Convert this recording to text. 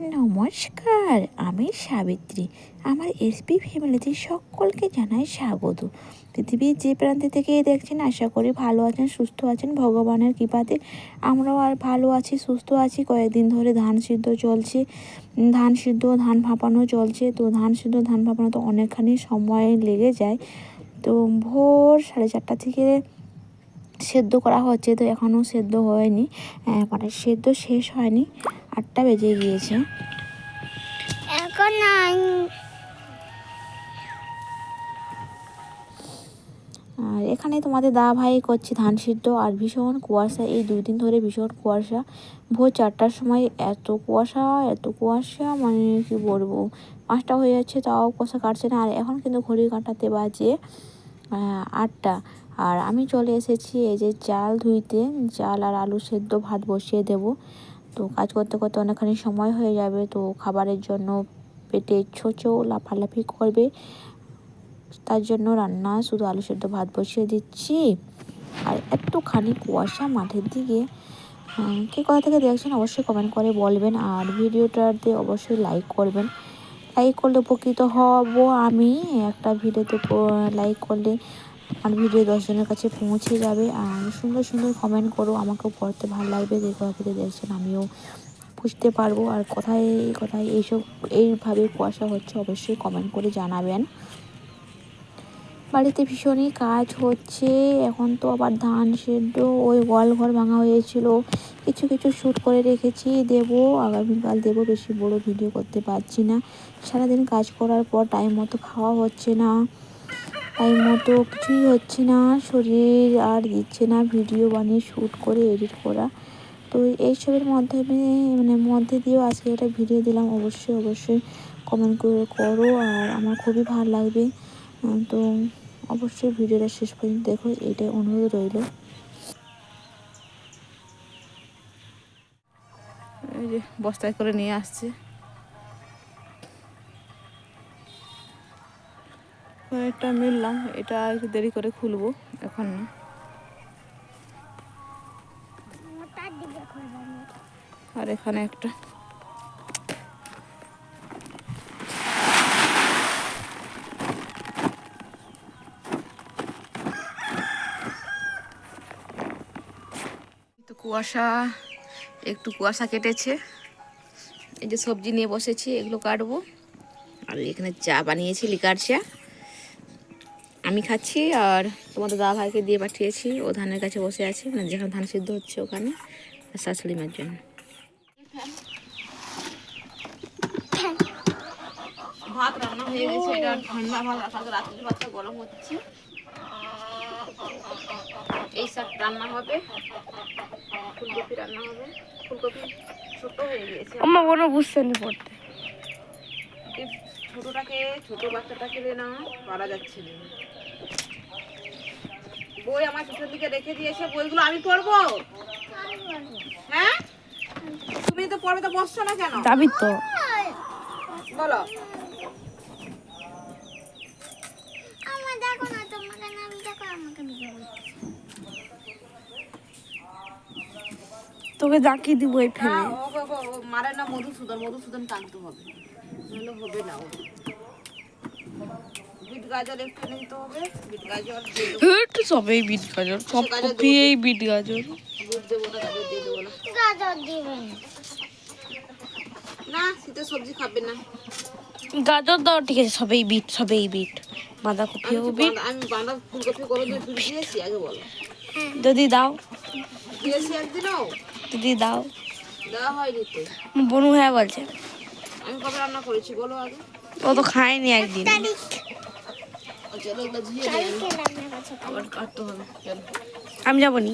নমস্কার, আমি সাবিত্রী। আমার এসপি ফ্যামিলিতে সকলকে জানাই স্বাগত। পৃথিবীর যে প্রান্তে থেকে দেখছেন, আশা করি ভালো আছেন, সুস্থ আছেন, ভগবানের কৃপাতে আমরাও আর ভালো আছি, সুস্থ আছি। কয়েকদিন ধরে ধান সিদ্ধ চলছে, ধান সিদ্ধ, ধান ভাপানো চলছে। তো ধান সিদ্ধ, ধান ভাপানো তো অনেকখানি সময় লেগে যায়। তো ভোর সাড়ে চারটা থেকে সেদ্ধ করা হচ্ছে তো এখনও সেদ্ধ হয়নি। মানে সেদ্ধ শেষ হয়নি আটটা বেজে গিয়েছে। এখন আর এখানে তোমাদের দা ভাই করছে ধান সিদ্ধ আর ভীষণ কুয়াশা। এই দুই দিন ধরে ভীষণ কুয়াশা। ভোর চারটার সময় এত কুয়াশা এত কুয়াশা মানে কি বলব? পাঁচটা হয়ে যাচ্ছে তাও কুয়াশা কাটছে না। আর এখন কিন্তু ঘড়ি কাটাতে বাজে আটটা। আর আমি চলে এসেছি এই যে চাল ধুইতে। চাল আর আলু সেদ্ধ, ভাত বসিয়ে দেব। তো কাজ করতে করতে অনেকখানি সময় হয়ে যাবে, তো খাবারের জন্য পেটে ছোচো, লাফালাফি করবে। তার জন্য রান্না শুধু আলু সেদ্ধ, ভাত বসিয়ে দিচ্ছি। আর এতখানি কুয়াশা মাঠের দিকে কে কোথা থেকে দেখছেন অবশ্যই কমেন্ট করে বলবেন। আর ভিডিওটাতে অবশ্যই লাইক করবেন। লাইক করলে উপকৃত হব আমি। একটা ভিডিওতে লাইক করলে আমার ভিডিও দশজনের কাছে পৌঁছে যাবে। আর সুন্দর সুন্দর কমেন্ট করো, আমাকেও পড়তে ভালো লাগবে। যে কোথা থেকে দেখছেন আমিও বুঝতে পারব। আর কোথায় কোথায় এইসব, এইভাবে কুয়াশা হচ্ছে অবশ্যই কমেন্ট করে জানাবেন। বাড়িতে ভীষণই কাজ হচ্ছে। এখন তো আবার ধান সেদ্ধ, ওই গোয়াল ঘর ভাঙা হয়েছিল। কিছু কিছু শ্যুট করে রেখেছি, দেবো। আগামীকাল দেবো, বেশি বড় ভিডিও করতে পারছি না। সারাদিন কাজ করার পর টাইম মতো খাওয়া হচ্ছে না। টাইম মতো কিছুই হচ্ছে না। শরীর আর দিচ্ছে না। ভিডিও বানিয়ে শ্যুট করে, এডিট করা। তো এইসবের মাধ্যমে মানে মধ্যে দিয়েও আজকে একটা ভিডিও দিলাম। অবশ্যই অবশ্যই কমেন্ট করে করো আর আমার খুবই ভালো লাগবে। তো অবশ্যই ভিডিওটা শেষ পর্যন্ত দেখো। এটাই অনুরোধ রইল। বস্তায় করে নিয়ে আসছে। একটা মিললাম, এটা একটু দেরি করে খুলবো, এখন। না আর এখানে একটা। কুয়াশা, একটু কুয়াশা কেটেছে। এই যে সবজি নিয়ে বসেছি, এগুলো কাটবো। আর এখানে চা বানিয়েছি, লিকার চা। আমি খাচ্ছি আর তোমাদের দাদা ভাইকে দিয়ে পাঠিয়েছি। ও ধানের কাছে বসে আছে মানে যেখানে ধান সিদ্ধ হচ্ছে ওখানে আর শাশুড়ি মার জন্য। ভাত রান্না হয়ে গেছে এটা ঠান্ডা ভাত কালকে রাত্রে ভাতটা গরম হচ্ছে। এই শাক রান্না হবে ফুলকপি রান্না হবে। ফুলকপি ছোট হয়ে গিয়েছে। আমার কোনো বুঝতে নি পড়তে। ছোটটাকে ছোট বাচ্চাটাকে রে না পারা যাচ্ছে না। বই আমার পিছন দিকে রেখে দিয়েছে বইগুলো আমি পড়ব? হ্যাঁ? তুমি তো পড়বে তো বসছো না কেন? যাবি তো। বলো। আমার দেখো না তোমাকে না আমি দেখো আমাকে দিকে তোকে জাকি দিব এই ও মারে না মধুসূদন মধুসূদন টানতে হবে। নাহলে হবে না বিট গাজর একটু নিতে হবে বিট গাজর দিয়ে দেবো। বিট গাজর সব কপি বিট গাজর। দেবো না গাজর দিয়ে দেবো না। গাজর দিবেন না। শীতের সবজি খাবে না। গাজর দাও ঠিক আছে সবেই বিট সবেই বিট। বাঁধাকপিও বিট। আমি বাঁধা ফুলকপি করে দিয়ে বিট। দিয়েছি আগে বলো। যদি দাও। দিয়েছি একদিনও? যদি দাও। দেওয়া হয়নি তো। বনু হ্যাঁ বলছে। আমি কবে রান্না করেছি বলো আগে? ও তো খায়নি একদিন। চলো আমি যাব নি।